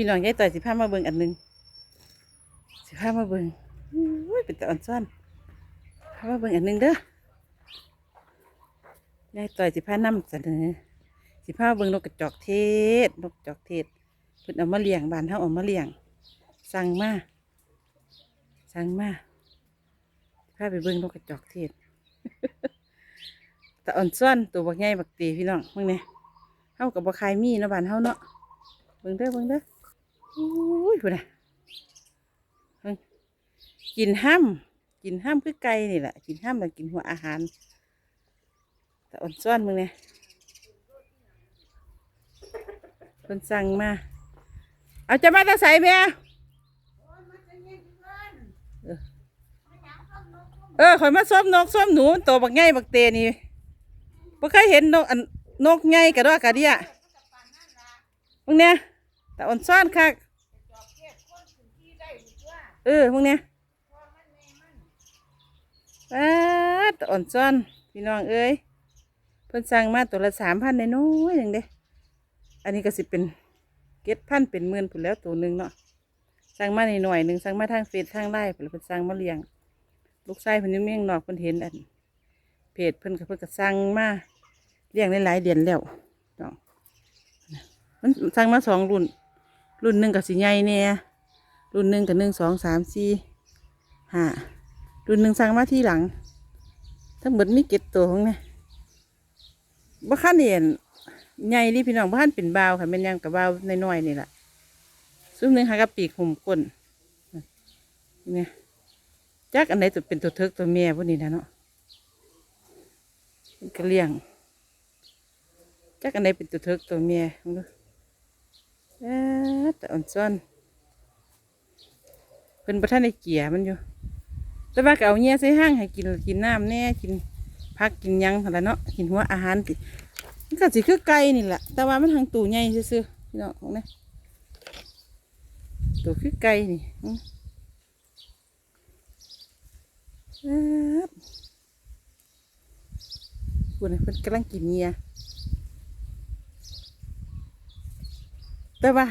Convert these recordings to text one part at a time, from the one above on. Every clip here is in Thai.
พี่น้องยายต่อยสิพามาเบิ่งอันหนึ่งสิพามาเบิ่งอุ้ยเป็นตาอ่อนซ่อนพามาเบิ่งอันหนึ่งเด้อยายต่อยสิพานำเสนอสิพามาเบิ่งนกกระจอกเทศนกกระจอกเทศเพิ่นเอามาเลี้ยงบ้านเฮาเอามาเลี้ยง สั่งมาสั่งมาพาไปเบิ่งนกกระจอกเทศตาอ่อนซ่อนตัวบักใหญ่บักตีพี่น้องมึงเนี่ยเฮากับบ่คายมีเนาะบ้านเฮาเนาะเบิ่งเด้อเบิ่งเด้อ อุ้ยพูดนะเบิ่งกินห้ำกินห้ำคือไก่นี่แหละกินห้ำแล้วกินหัวอาหาร แต่อ่อนซ้อนมึงเนี่ยคนสั่งมา เอาจะมาตาใส่แม่เออเออคอยมาซ้อมนกซ้อมหนูตัวบักไงบักเตนี่บ่เคยเห็นนกอันนกไงกระดอกกระเดียมึงเนี่ยแต่อ่อนซ้อนคัก เออพวกเนี้ยป้าดอ่อนซ้อน พี่น้องเอ้ยเพิ่นสั่งมาตัวละสามพันในน้อยๆหนึ่งเด้ อันนี้ก็สิเป็นเก็ดพันเป็นหมื่นผุนแล้วตัวหนึ่งเนาะสั่งมาในหน่อยหนึ่งสั่งมาทางเฟซทางไลน์เพิ่นเพิ่นสั่งมาเลี้ยง ลูกชายเพิ่นยังเมี่ยงนอกเพิ่นเห็นอันเพจเพิ่นก็เพิ่นก็สั่งมาเลี้ยงหลายๆเดือนแล้วเนาะมันสั่งมาสองรุ่น รุ่นหนึ่งก็สิใหญ่แน่ รุ่นหนึ่งกับหนึ่งสองสามสี่ห้ารุ่นหนึ่งสั่งมาที่หลัง ทั้งหมดมีเก็ดตัวของเนี่ยบ้านเห็นใหญ่นี่พี่น้องบ้านเป็นบาวค่ะเป็นยังกับบาวน้อยๆนี่แหละซุ้มหนึ่งหากระปีกหุ่มก้นเนี่ยจักอันไหนตัวเป็นตัวเทิกตัวเมียพวกนี้นะเนาะกระเลี้ยงจักอันไหนเป็นตัวเทิกตัวเมียมึงดูเอ๊ะแต่อ่อนซ้อน เพิ่นประท่านในเกียมันอยู่ แต่ว่าก็เอาเงี้ยใส่ห้างให้กินกินน้ำแน่กินพักกินยังหั่นละเนาะกินหัวอาหารกินมันก็สิคือไก่นี่แหละแต่ว่ามันทางตู้ใหญ่ซื่อๆพี่น้องของนี่ตัวคือไก่นี่ครับพูดนะเพิ่นกำลังกินเงียแต่ว่า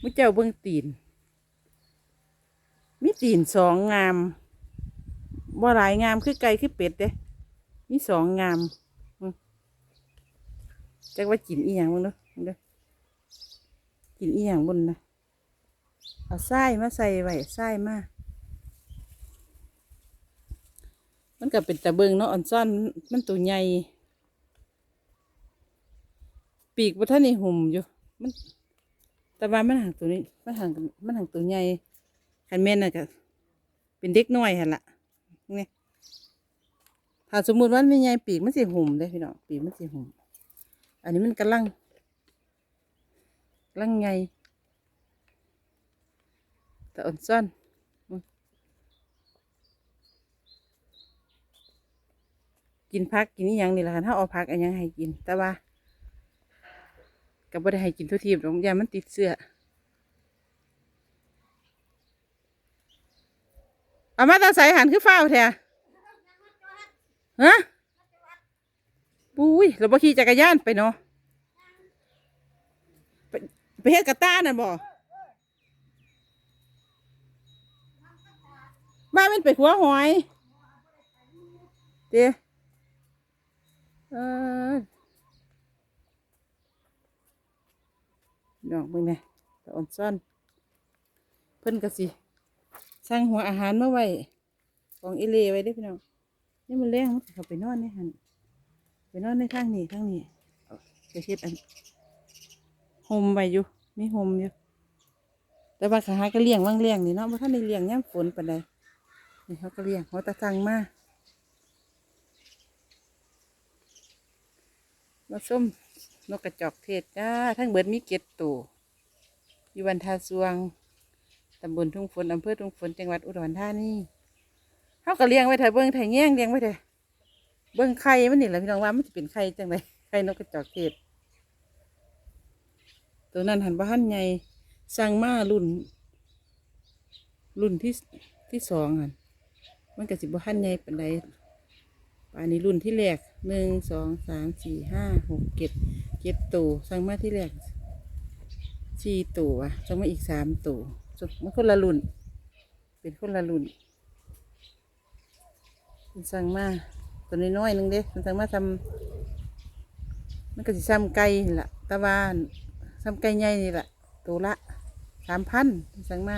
มุเจ้าเบิ่งตีน มีตีนสองงามบ่หลายงามคือไก่คือเป็ดเด้มีสองงามอืมจักว่ากินอีหยังบ้างเนาะเด้อกินอีหยังบนนะเอาไส้มาใส่ไว้ไส้มามันก็เป็นตะเบิงเนาะอ่อนซ่อนมันตัวใหญ่ปีกบ่ท่านนี่หุ่มอยู่มันแต่ว่ามันห่างตัวนี้มันห่างมันห่างตัวใหญ่ คันแม่น่ะก็เป็นเด็กน้อยหันละนี่ถ้าสมมุติว่ามันใหญ่ปีกมันสิหุ่มได้พี่น้องปีกมันสิหุ่มอันนี้มันกำลังกำลังใหญ่แต่อ่อนซ่อนกินพักกินนี่ยังนี่แหละค่ะถ้าเอาพักอันยังให้กิน แต่ว่าก็บ่ได้ให้กินทุกทีหรอกยามันติดเสื้อ เอามาตาใส่หันคือฟ้าแท้ฮะปุ้ยเราบ่ขี่จักรยานไปเนาะไปเฮ็ดกระต้าน่ะบ่บ้านมันไปขัวหอยเด้เออดอกมึงเนี่ตะอ่อนซ่อน เพิ่นก็สิ สร้างหัวอาหารมาไว้ของเอเลไว้เด้พี่น้องนี่มันแรงมันเขาไปนอนในหันไปนอนในข้างนี้ข้างนี้เอาไปเฮ็ดอันโฮมไว้อยู่มีโฮมอยู่ แต่ว่าขาก็เลี้ยงว่างเลี้ยงนี่เนาะเพราะท่านได้เลี้ยงย่ำฝนปานใดนี่เขาก็เลี้ยงเขาตะสั่งมามาส้มนกกระจอกเทศจ้าทั้งเบิดมีเก็ดตัวอยู่วันทาสวงำบลทุ่งฝนอำเภอทุ่งฝนจังหวัดอุดรธานีเขาก็เลี้ยงไว้เถอะเบิ้งไถแง่งเลี้ยงไว้เถอะเบิ้งไข่มันนี่แหละพี่น้องว่ามันจะเป็นไข่จังไรไข่นกกระจอกเทศตัวนั้นหันบ้านใหญ่สั่งมารุ่น รุ่นที่ที่สองหันมันก็สิบ้านใหญ่ปานใดป่านนี้รุ่นที่แรกหนึ่งสองสามสี่ห้าหกเจ็ดเจ็ดตัวสั่งมาที่แรกสี่ตัวจงมาอีกสามตัว จุมันคนละรุ่น เป็นคนละรุ่นมันสั่งมาตัวน้อยๆหนึงเด้มันสั่งมาทำมันก็สิซ้ำไก่ล่ะตะวานซ้ำไก่ใหญ่นี่ล่ะตัวละสามพันสั่งมา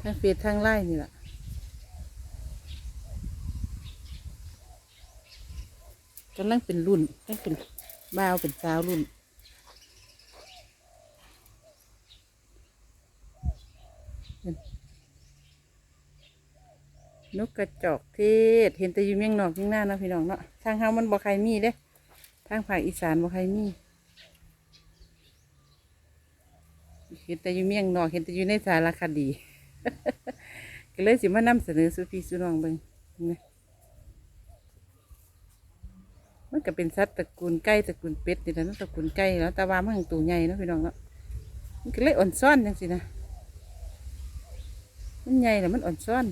ทางเฟซทางไลน์นี่ล่ะกำลังเป็นรุ่นกำลังเป็นบ่าวเป็นสาวรุ่น นกกระจอกเทศ เห็นแต่อยู่เมียงนอกเมียงหน้านะพี่น้องเนาะ ทางเฮามันบ่ใครมีเด้ ทางภาคอีสานบ่ใครมี เห็นแต่อยู่เมียงนอก เห็นแต่อยู่ในสารคดี ก็เลยสิมานำเสนอสู่พี่สู่น้องเบิ่งนะมันก็เป็นสัตว์ตระกูลไก่ตระกูลเป็ดนี่แหละเนาะตระกูลไก่แล้วแต่ว่ามันตัวใหญ่เนาะพี่น้องเนาะมันก็เลยอ่อนซ่อนจังสินะ มันใหญ่แล้วมันอ่อนซ่อน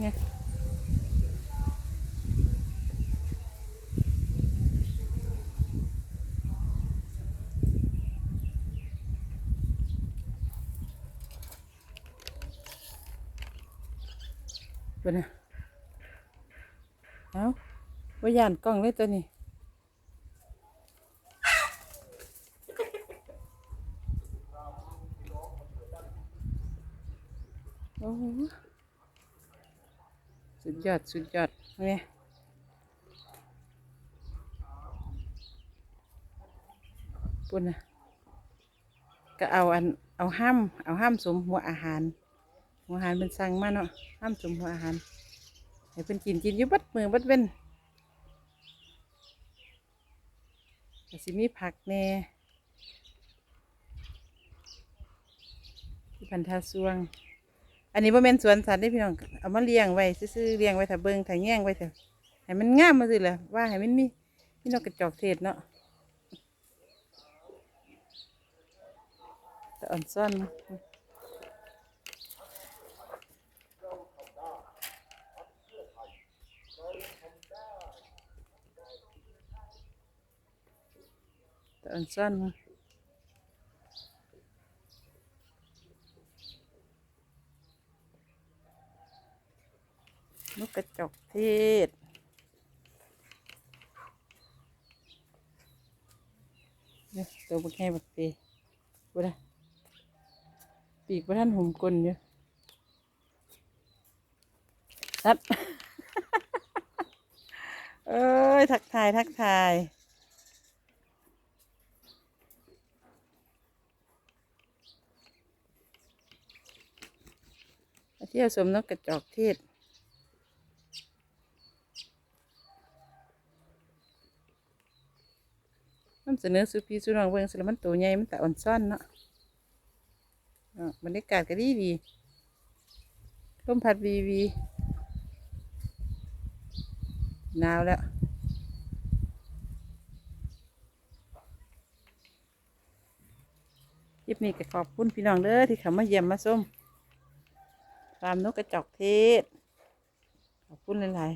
ไงเป็นไงเอาว่าย่านกล้องเลยตัวนี้ โอ้สุดยอด สุดยอดเนี่ยปุ่นนะก็เอาอัน เอาห้าม เอาห้ามสมหัวอาหาร หัวอาหารเป็นสั่งมาเนาะห้ามสมหัวอาหาร ให้เป็นกินกินอยู่บัดมือบัดเว้นก็สิมีผักแน่ที่พันธาสวง อันนี้บ่แม่นสวนสัตว์นี่พี่น้องเอามาเลี้ยงไว้ซื่อๆเลี้ยงไว้ถ้าเบิ่งถ้าแย่งไว้ถ้าให้มันงามมาสิล่ะว่าให้มันมีมีนกกระจอกเทศเนาะแต่อ่อนซ่อนแต่อ่อนซ่อนนะ นกกระจอกเทศเนี่ยตัวบักแง่บักเตะบ่ได้ปีกบ่ท่านหุ่มกลนอยู่นัดเอ้ย ทักทาย ทักทายเที่ยวชมนกกระจอกเทศ นำเสนอสุพีสุน้องเบิ่งสิล้วมันตัวใหญ่มันแต่อ่อนซ่อนเนาะอะบรรยากาศก็ดีดีลมพัดวีวีหนาวแล้วคลิปนี้ก็ขอบคุณพี่น้องเด้อที่เข้ามาเยี่ยมมาส้มฟาร์มนกกระจอกเทศ ขอบคุณหลาย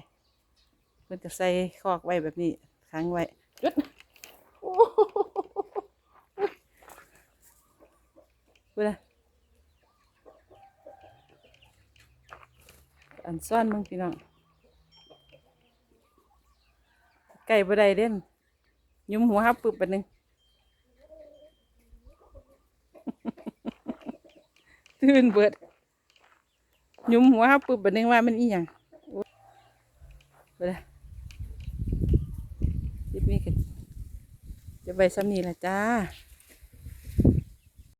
ๆเพื่อนจะใส่คอกไว้แบบนี้ค้างไว้จุด โอ้โหพูดเลยอันซ่อนมึงพี่น้องไก่บ่ได้เด่นยุ้มหัวฮับปึบไปหนึ่งตื่นเบิดยุ้มหัวฮับปึบไปหนึ่งว่ามันอีหยังโอ้ยไปเลยคลิปนี้ก็ จะ ไปซ้ำนี้ละจ้า